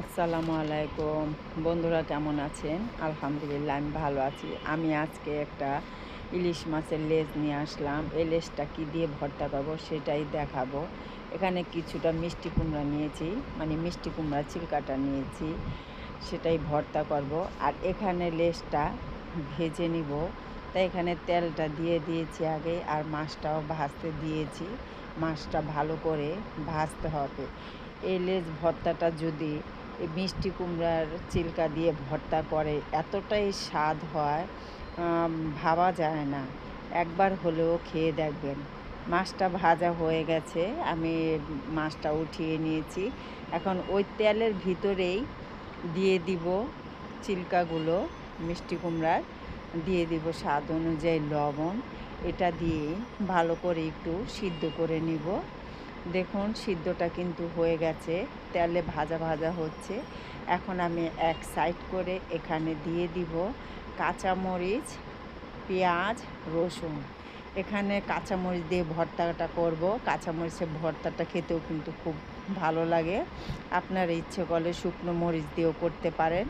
আসসালামু আলাইকুম। বন্ধুরা কেমন আছেন? আলহামদুলিল্লাহ, আমি ভালো আছি। আমি আজকে একটা ইলিশ মাছের লেজ নিয়ে আসলাম। এই লেজটা কী দিয়ে ভর্তা পাবো সেটাই দেখাবো। এখানে কিছুটা মিষ্টি কুমড়া নিয়েছি মানে মিষ্টি কুমড়া চিলকাটা নিয়েছি, সেটাই ভর্তা করব। আর এখানে লেজটা ভেজে নিব। তাই এখানে তেলটা দিয়ে দিয়েছি আগে আর মাছটাও ভাজতে দিয়েছি। মাছটা ভালো করে ভাজতে হবে। এই লেজ ভর্তাটা যদি এই মিষ্টি কুমড়ার চিলকা দিয়ে ভর্তা করে, এতটাই স্বাদ হয় ভাবা যায় না। একবার হলেও খেয়ে দেখবেন। মাছটা ভাজা হয়ে গেছে, আমি মাছটা উঠিয়ে নিয়েছি। এখন ওই তেলের ভিতরেই দিয়ে দিব চিলকাগুলো, মিষ্টি কুমড়ার। দিয়ে দিব স্বাদ অনুযায়ী লবণ। এটা দিয়ে ভালো করে একটু সিদ্ধ করে নিব। দেখুন, সিদ্ধটা কিন্তু হয়ে গেছে। তেলে ভাজা ভাজা হচ্ছে। এখন আমি এক সাইড করে এখানে দিয়ে দিব কাঁচামরিচ, পেঁয়াজ, রসুন। এখানে কাঁচামরিচ দিয়ে ভর্তাটা করব। কাঁচামরিচের ভর্তাটা খেতেও কিন্তু খুব ভালো লাগে। আপনার ইচ্ছে করলে শুকনো মরিচ দিয়েও করতে পারেন।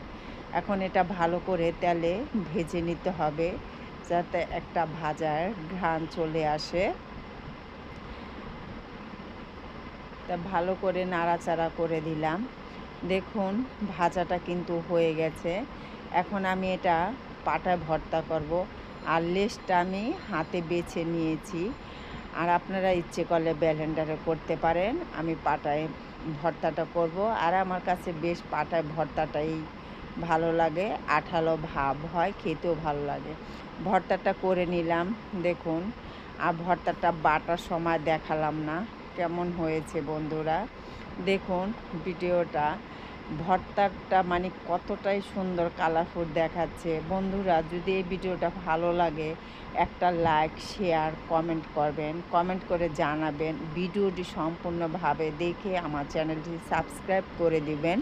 এখন এটা ভালো করে তেলে ভেজে নিতে হবে যাতে একটা ভাজার ঘ্রাণ চলে আসে। তা ভালো করে নাড়াচাড়া করে দিলাম। দেখুন, ভাজাটা কিন্তু হয়ে গেছে। এখন আমি এটা পাটায় ভর্তা করব। আর লেসটা আমি হাতে বেছে নিয়েছি। আর আপনারা ইচ্ছে করলে ব্যালেন্ডারে করতে পারেন। আমি পাটায় ভর্তাটা করব। আর আমার কাছে বেশ পাটায় ভর্তাটাই ভালো লাগে। আঠালো ভাব হয়, খেতেও ভালো লাগে। ভর্তাটা করে নিলাম। দেখুন, আর ভর্তাটা বাটার সময় দেখালাম না। কেমন হয়েছে বন্ধুরা? দেখুন, ভিডিওটা, ভর্তাটা মানে কতটাই সুন্দর কালারফুল দেখাচ্ছে। বন্ধুরা, যদি এই ভিডিওটা ভালো লাগে, একটা লাইক শেয়ার কমেন্ট করবেন। কমেন্ট করে জানাবেন। ভিডিওটি সম্পূর্ণভাবে দেখে আমার চ্যানেলটি সাবস্ক্রাইব করে দিবেন।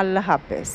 আল্লাহ হাফেজ।